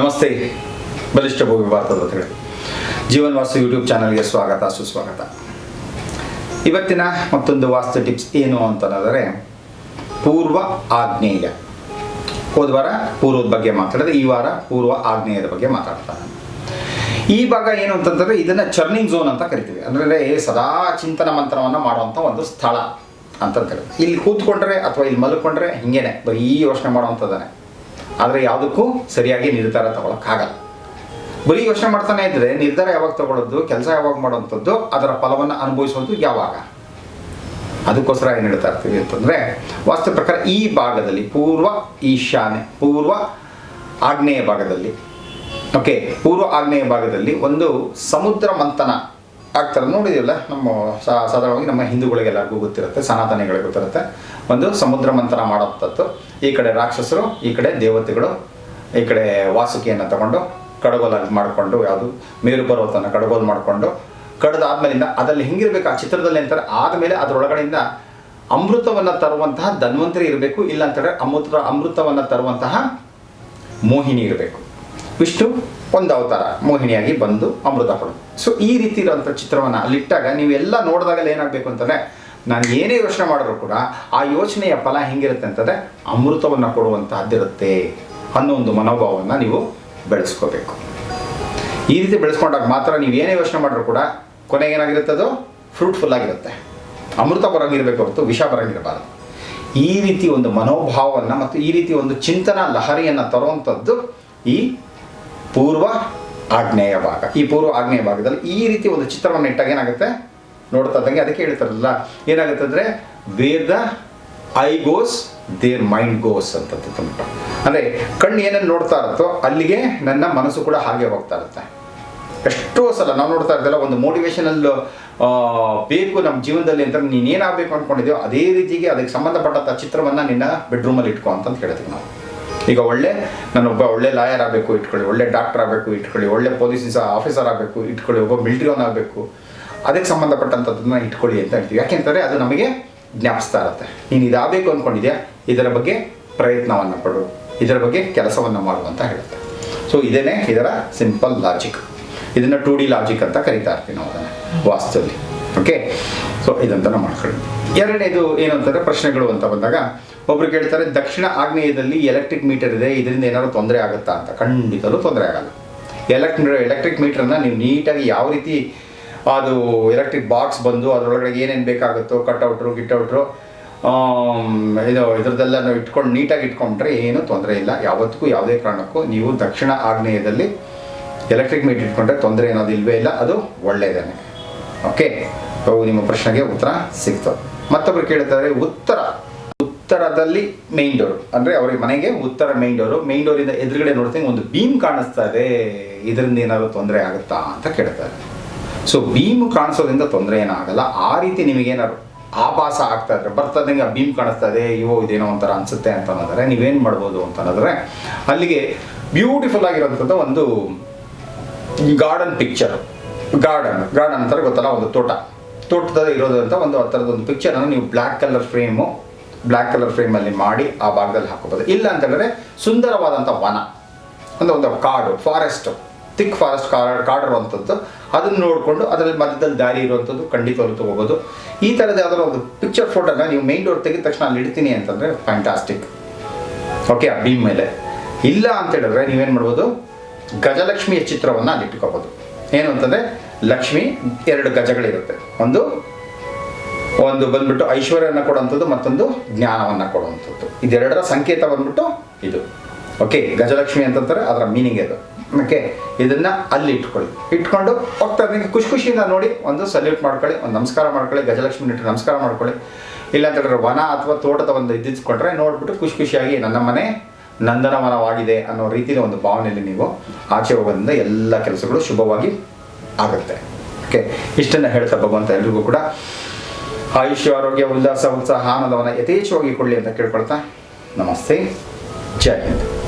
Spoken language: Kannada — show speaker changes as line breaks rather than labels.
ನಮಸ್ತೆ. ಬಲಿಷ್ಠ ಭೂಮಿ ಭಾರತದ ಕಡೆ ಜೀವನ್ ವಾಸ್ತು ಯೂಟ್ಯೂಬ್ ಚಾನಲ್ಗೆ ಸ್ವಾಗತ, ಸುಸ್ವಾಗತ. ಇವತ್ತಿನ ಮತ್ತೊಂದು ವಾಸ್ತು ಟಿಪ್ಸ್ ಏನು ಅಂತಂದರೆ, ಪೂರ್ವ ಆಗ್ನೇಯ ಹೋದ ವಾರ ಪೂರ್ವದ ಬಗ್ಗೆ ಮಾತಾಡಿದ್ರೆ ಈ ವಾರ ಪೂರ್ವ ಆಗ್ನೇಯದ ಬಗ್ಗೆ ಮಾತಾಡ್ತಾನೆ ಈ ಭಾಗ ಏನು ಅಂತಂದರೆ, ಇದನ್ನು ಚರ್ನಿಂಗ್ ಝೋನ್ ಅಂತ ಕರಿತೀವಿ. ಅಂದರೆ ಸದಾ ಚಿಂತನ ಮಂತ್ರವನ್ನು ಮಾಡುವಂಥ ಒಂದು ಸ್ಥಳ ಅಂತ ಕರಿತೀವಿ. ಇಲ್ಲಿ ಕೂತ್ಕೊಂಡ್ರೆ ಅಥವಾ ಇಲ್ಲಿ ಮಲ್ಕೊಂಡ್ರೆ ಹಿಂಗೇನೆ, ಬರೀ ಯೋಚನೆ ಮಾಡುವಂಥದ್ದಾನೆ ಆದರೆ ಯಾವುದಕ್ಕೂ ಸರಿಯಾಗಿ ನಿರ್ಧಾರ ತಗೊಳಕ್ಕಾಗಲ್ಲ. ಬರೀ ಯೋಚನೆ ಮಾಡ್ತಾನೆ ಇದ್ದರೆ ನಿರ್ಧಾರ ಯಾವಾಗ ತಗೊಳ್ಳೋದು ಕೆಲಸ ಯಾವಾಗ ಮಾಡುವಂಥದ್ದು, ಅದರ ಫಲವನ್ನು ಅನುಭವಿಸೋದು ಯಾವಾಗ? ಅದಕ್ಕೋಸ್ಕರ ಏನು ಹೇಳ್ತಾ ಇರ್ತೀವಿ ಅಂತಂದರೆ ವಾಸ್ತು ಪ್ರಕಾರ ಈ ಭಾಗದಲ್ಲಿ ಪೂರ್ವ ಈಶಾನ್ಯ, ಪೂರ್ವ ಆಗ್ನೇಯ ಭಾಗದಲ್ಲಿ ಓಕೆ ಪೂರ್ವ ಆಗ್ನೇಯ ಭಾಗದಲ್ಲಿ ಒಂದು ಸಮುದ್ರ ಮಂಥನ ಆಗ್ತಾರೆ ನೋಡಿದಿಲ್ಲ ನಮ್ಮ ಸಾಧಾರಣವಾಗಿ ನಮ್ಮ ಹಿಂದೂಗಳಿಗೆಲ್ಲರಿಗೂ ಗೊತ್ತಿರುತ್ತೆ, ಸನಾತನಿಗಳಿಗೆ ಗೊತ್ತಿರುತ್ತೆ. ಒಂದು ಸಮುದ್ರ ಮಂಥನ ಮಾಡೋಂಥದ್ದು ಈ ಕಡೆ ರಾಕ್ಷಸರು, ಈ ಕಡೆ ದೇವತೆಗಳು, ಈ ಕಡೆ ವಾಸುಕಿಯನ್ನು ತಗೊಂಡು ಕಡಗೋಲಾಗಿ ಮಾಡಿಕೊಂಡು, ಯಾವುದು ಮೇರು ಪರ್ವತನ ಕಡಗೋಲು ಮಾಡಿಕೊಂಡು ಕಡ್ದಾದ್ಮೇಲಿಂದ ಅದರಲ್ಲಿ ಹಿಂಗಿರ್ಬೇಕು ಆ ಚಿತ್ರದಲ್ಲಿ ಅಂತಾರೆ, ಆದಮೇಲೆ ಅದರೊಳಗಡೆಯಿಂದ ಅಮೃತವನ್ನು ತರುವಂತಹ ಧನ್ವಂತರಿ ಇರಬೇಕು, ಇಲ್ಲ ಅಂತಂದರೆ ಅಮೃತ, ಅಮೃತವನ್ನು ತರುವಂತಹ ಮೋಹಿನಿ ಇರಬೇಕು. ವಿಷ್ಣು ಒಂದು ಅವತಾರ, ಮೋಹಿನಿಯಾಗಿ ಬಂದು ಅಮೃತ ಕೊಡು ಸೊ ಈ ರೀತಿ ಇರುವಂಥ ಚಿತ್ರವನ್ನು ಅಲ್ಲಿಟ್ಟಾಗ ನೀವೆಲ್ಲ ನೋಡಿದಾಗಲೇ ಏನಾಗಬೇಕು ಅಂತಂದರೆ ನಾನು ಏನೇ ಯೋಚನೆ ಮಾಡಿದ್ರು ಕೂಡ ಆ ಯೋಚನೆಯ ಫಲ ಹೆಂಗಿರುತ್ತೆ ಅಂತಂದರೆ ಅಮೃತವನ್ನು ಕೊಡುವಂತಹದ್ದಿರುತ್ತೆ ಅನ್ನೋ ಒಂದು ಮನೋಭಾವವನ್ನು ನೀವು ಬೆಳೆಸ್ಕೋಬೇಕು. ಈ ರೀತಿ ಬೆಳೆಸ್ಕೊಂಡಾಗ ಮಾತ್ರ ನೀವು ಏನೇ ಯೋಚನೆ ಮಾಡಿದ್ರು ಕೂಡ ಕೊನೆಗೆ ಅದು? ಫ್ರೂಟ್ಫುಲ್ ಆಗಿರುತ್ತೆ. ಅಮೃತ ಬರಂಗಿರಬೇಕು ಹೊರತು ವಿಷ ಬರಂಗಿರಬಾರದು. ಈ ರೀತಿ ಒಂದು ಮನೋಭಾವವನ್ನು ಮತ್ತು ಈ ರೀತಿ ಒಂದು ಚಿಂತನಾ ಲಹರಿಯನ್ನು ತರುವಂಥದ್ದು ಈ ಪೂರ್ವ ಆಗ್ನೇಯ ಭಾಗ. ಈ ಪೂರ್ವ ಆಗ್ನೇಯ ಭಾಗದಲ್ಲಿ ಈ ರೀತಿ ಒಂದು ಚಿತ್ರವನ್ನು ಇಟ್ಟಾಗ ಏನಾಗುತ್ತೆ? ನೋಡ್ತಾ ಇದ್ದಂಗೆ ಅದಕ್ಕೆ ಹೇಳ್ತಾರಲ್ಲ, ಏನಾಗುತ್ತೆ ಅಂದರೆ where the eye goes there mind goes ಅಂತ ಅಂದರೆ, ಕಣ್ಣು ಏನನ್ನು ನೋಡ್ತಾ ಇರುತ್ತೋ, ಅಲ್ಲಿಗೆ ನನ್ನ ಮನಸ್ಸು ಕೂಡ ಹಾಗೆ ಹೋಗ್ತಾ ಇರುತ್ತೆ. ಎಷ್ಟೋ ಸಲ ನಾವು ನೋಡ್ತಾ ಇರ್ತಲ್ಲ ಒಂದು ಮೋಟಿವೇಶನಲ್ ಬೇಕು ನಮ್ಮ ಜೀವನದಲ್ಲಿ ಅಂತ ನೀನು ಏನಾಗಬೇಕು ಅಂದ್ಕೊಂಡಿದ್ಯೋ ಅದೇ ರೀತಿಗೆ ಅದಕ್ಕೆ ಸಂಬಂಧಪಟ್ಟಂಥ ಚಿತ್ರವನ್ನು ನಿನ್ನ ಬೆಡ್ರೂಮಲ್ಲಿ ಇಟ್ಕೊ ಅಂತ ಹೇಳ್ತೀವಿ ನಾವು. ಈಗ ಒಳ್ಳೆ ನಾನೊಬ್ಬ ಒಳ್ಳೆ ಲಾಯರ್ ಆಗಬೇಕು, ಇಟ್ಕೊಳ್ಳಿ. ಒಳ್ಳೆ ಡಾಕ್ಟರ್ ಆಗಬೇಕು, ಇಟ್ಕೊಳ್ಳಿ. ಒಳ್ಳೆ ಪೊಲೀಸ್ ಆಫೀಸರ್ ಆಗಬೇಕು, ಇಟ್ಕೊಳ್ಳಿ. ಒಬ್ಬ ಮಿಲ್ಟ್ರಿಯನ್ ಆಗಬೇಕು. ಅದಕ್ಕೆ ಸಂಬಂಧಪಟ್ಟಂಥದ್ದನ್ನ ಇಟ್ಕೊಳ್ಳಿ ಅಂತ ಹೇಳ್ತೀವಿ. ಯಾಕೆಂತಾರೆ ಅದು ನಮಗೆ ಜ್ಞಾಪಿಸ್ತಾ ಇರುತ್ತೆ. ನೀನು ಇದಾಗಬೇಕು ಅಂದ್ಕೊಂಡಿದ್ಯಾ ಇದರ ಬಗ್ಗೆ ಪ್ರಯತ್ನವನ್ನು ಪಡು. ಇದರ ಬಗ್ಗೆ ಕೆಲಸವನ್ನು ಮಾಡು ಅಂತ ಹೇಳುತ್ತೆ. ಸೊ ಇದೇನೆ ಇದರ ಸಿಂಪಲ್ ಲಾಜಿಕ್ ಇದನ್ನು ಟೂ ಡಿ ಲಾಜಿಕ್ ಅಂತ ಕರಿತಾ ಇರ್ತೀವಿ ನಾವು ಅದನ್ನು ವಾಸ್ತುಲಿ ಓಕೆ ಸೊ ಇದಂತ ಮಾಡ್ಕೊಳ್ಳಿ. ಎರಡನೇದು ಏನು ಅಂತಂದರೆ ಪ್ರಶ್ನೆಗಳು ಅಂತ ಬಂದಾಗ ಒಬ್ರು ಕೇಳ್ತಾರೆ, ದಕ್ಷಿಣ ಆಗ್ನೇಯದಲ್ಲಿ ಎಲೆಕ್ಟ್ರಿಕ್ ಮೀಟರ್ ಇದೆ, ಇದರಿಂದ ಏನಾದ್ರು ತೊಂದರೆ ಆಗುತ್ತಾ? ಅಂತ. ಖಂಡಿತಲೂ ತೊಂದರೆ ಆಗಲ್ಲ. ಎಲೆಕ್ಟ್ ಎಲೆಕ್ಟ್ರಿಕ್ ಮೀಟ್ರನ್ನ ನೀವು ನೀಟಾಗಿ ಯಾವ ರೀತಿ ಅದು ಎಲೆಕ್ಟ್ರಿಕ್ ಬಾಕ್ಸ್ ಬಂದು ಅದರೊಳಗಡೆ ಏನೇನು ಬೇಕಾಗುತ್ತೋ ಕಟ್ಔಟ್ರು ಗಿಟ್ಔಟ್ರು ಇದು ಇದ್ರದ್ದೆಲ್ಲ ನಾವು ಇಟ್ಕೊಂಡು ನೀಟಾಗಿ ಇಟ್ಕೊಂಡ್ರೆ ಏನೂ ತೊಂದರೆ ಇಲ್ಲ. ಯಾವತ್ತಿಗೂ ಯಾವುದೇ ಕಾರಣಕ್ಕೂ ನೀವು ದಕ್ಷಿಣ ಆಗ್ನೇಯದಲ್ಲಿ ಎಲೆಕ್ಟ್ರಿಕ್ ಮೀಟ್ ಇಟ್ಕೊಂಡ್ರೆ ತೊಂದರೆ ಅನ್ನೋದು ಇಲ್ವೇ ಇಲ್ಲ. ಅದು ಒಳ್ಳೆಯದೇನೆ ಓಕೆ ಅವು ನಿಮ್ಮ ಪ್ರಶ್ನೆಗೆ ಉತ್ತರ ಸಿಗ್ತದೆ ಮತ್ತೊಬ್ರು ಕೇಳ್ತಾರೆ, ಉತ್ತರ. ಉತ್ತರದಲ್ಲಿ ಮೇನ್ ಡೋರ್ ಅಂದರೆ ಅವ್ರಿಗೆ ಮನೆಗೆ ಉತ್ತರ ಮೇನ್ ಡೋರು ಮೇನ್ ಡೋರಿಂದ ಎದುರುಗಡೆ ನೋಡ್ತೀನಿ, ಒಂದು ಬೀಮ್ ಕಾಣಿಸ್ತಾ ಇದೆ. ಇದರಿಂದ ಏನಾದರೂ ತೊಂದರೆ ಆಗುತ್ತಾ ಅಂತ ಕೇಳ್ತಾರೆ. ಸೊ ಬೀಮ್ ಕಾಣಿಸೋದ್ರಿಂದ ತೊಂದರೆ ಏನಾಗಲ್ಲ. ಆ ರೀತಿ ನಿಮಗೇನಾದ್ರು ಆಭಾಸ ಆಗ್ತಾ ಇದ್ರೆ ಬರ್ತದಂಗೆ ಆ ಬೀಮ್ ಕಾಣಿಸ್ತಾ ಇದೆ ಅಯ್ಯೋ ಇದೇನೋ ಒಂಥರ ಅನಿಸುತ್ತೆ ಅಂತ ಅನ್ನೋದ್ರೆ ನೀವೇನು ಮಾಡ್ಬೋದು ಅಂತ ಅನ್ನೋದ್ರೆ ಅಲ್ಲಿಗೆ ಬ್ಯೂಟಿಫುಲ್ ಆಗಿರೋಂಥದ್ದು ಒಂದು ಗಾರ್ಡನ್ ಪಿಕ್ಚರ್ ಗಾರ್ಡನ್ ಗಾರ್ಡನ್ ಅಂತಾರೆ ಗೊತ್ತಲ್ಲ, ಒಂದು ತೋಟ. ತೋಟದ ಇರೋದಂತ ಒಂದು ಆ ಥರದ ಒಂದು ಪಿಕ್ಚರನ್ನು ನೀವು black colour frame black colour ಫ್ರೇಮಲ್ಲಿ ಮಾಡಿ ಆ ಭಾಗದಲ್ಲಿ ಹಾಕೋಬೋದು ಇಲ್ಲ ಅಂತಂದರೆ ಸುಂದರವಾದಂಥ ವನ. ಒಂದು ಒಂದು ಕಾಡು ಫಾರೆಸ್ಟ್ ತಿಕ್ ಫಾರೆಸ್ಟ್ ಕಾಡ್ ಕಾಡಿರುವಂಥದ್ದು. ಅದನ್ನು ನೋಡಿಕೊಂಡು ಅದರಲ್ಲಿ ಮಧ್ಯದಲ್ಲಿ ದಾರಿ ಇರುವಂಥದ್ದು ಖಂಡಿತವಾಗ್ಲೂ ತೊಗೋಬೋದು. ಈ ಥರದ ಯಾವ್ದಾದ್ರು ಒಂದು ಪಿಕ್ಚರ್ ಫೋಟೋನ ನೀವು ಮೈನ್ ಡೋರ್ ತೆಗೆದ ತಕ್ಷಣ ಅಲ್ಲಿ ಇಡ್ತೀನಿ ಅಂತಂದರೆ ಫ್ಯಾಂಟಾಸ್ಟಿಕ್ ಓಕೆ ಆ ಬೀಮ್ ಮೇಲೆ. ಇಲ್ಲ ಅಂತ ಹೇಳಿದ್ರೆ ನೀವೇನು ಮಾಡ್ಬೋದು? ಗಜಲಕ್ಷ್ಮಿಯ ಚಿತ್ರವನ್ನು ಅಲ್ಲಿ ಇಟ್ಕೋಬೋದು. ಏನು ಅಂತಂದರೆ ಲಕ್ಷ್ಮಿ ಎರಡು ಗಜಗಳಿರುತ್ತೆ. ಒಂದು ಒಂದು ಬಂದ್ಬಿಟ್ಟು ಐಶ್ವರ್ಯವನ್ನು ಕೊಡುವಂಥದ್ದು, ಮತ್ತೊಂದು ಜ್ಞಾನವನ್ನು ಕೊಡುವಂಥದ್ದು. ಇದೆರಡರ ಸಂಕೇತ ಬಂದ್ಬಿಟ್ಟು ಇದು. ಓಕೆ ಗಜಲಕ್ಷ್ಮಿ ಅಂತಂತಾರೆ, ಅದರ ಮೀನಿಂಗ್ ಇದು. ಓಕೆ, ಇದನ್ನ ಅಲ್ಲಿ ಇಟ್ಕೊಳ್ಳಿ. ಇಟ್ಕೊಂಡು ಹೋಗ್ತಾ ಇದ್ದಂಗೆ ಖುಷಿ ಖುಷಿಯಿಂದ ನೋಡಿ, ಒಂದು ಸಲ್ಯೂಟ್ ಮಾಡ್ಕೊಳ್ಳಿ, ಒಂದು ನಮಸ್ಕಾರ ಮಾಡ್ಕೊಳ್ಳಿ, ಗಜಲಕ್ಷ್ಮಿ ಇಟ್ಟು ನಮಸ್ಕಾರ ಮಾಡ್ಕೊಳ್ಳಿ. ಇಲ್ಲ ಅಂತ ಹೇಳಿದ್ರೆ ವನ ಅಥವಾ ತೋಟದ ಒಂದು ಇದ್ದಿಸ್ಕೊಂಡ್ರೆ ನೋಡ್ಬಿಟ್ಟು ಖುಷಿ ಖುಷಿಯಾಗಿ ನನ್ನ ಮನೆ ನಂದನವನವಾಗಿದೆ ಅನ್ನೋ ರೀತಿಯ ಒಂದು ಭಾವನೆಯಲ್ಲಿ ನೀವು ಆಚೆ ಹೋಗೋದ್ರಿಂದ ಎಲ್ಲ ಕೆಲಸಗಳು ಶುಭವಾಗಿ ಆಗುತ್ತೆ. ಓಕೆ, ಇಷ್ಟನ್ನು ಹೇಳ್ತಾ ಭಗವಂತ ಎಲ್ರಿಗೂ ಕೂಡ. ಆಯುಷ್ಯ, ಆರೋಗ್ಯ, ಉಲ್ಲಾಸ, ಉತ್ಸಾಹ, ಆನಂದವನ್ನು ಯಥೇಚ್ಛವಾಗಿ ಕೊಡಲಿ ಅಂತ ಕೇಳ್ಕೊಳ್ತಾ ನಮಸ್ತೆ. ಜೈ ಹಿಂದ್.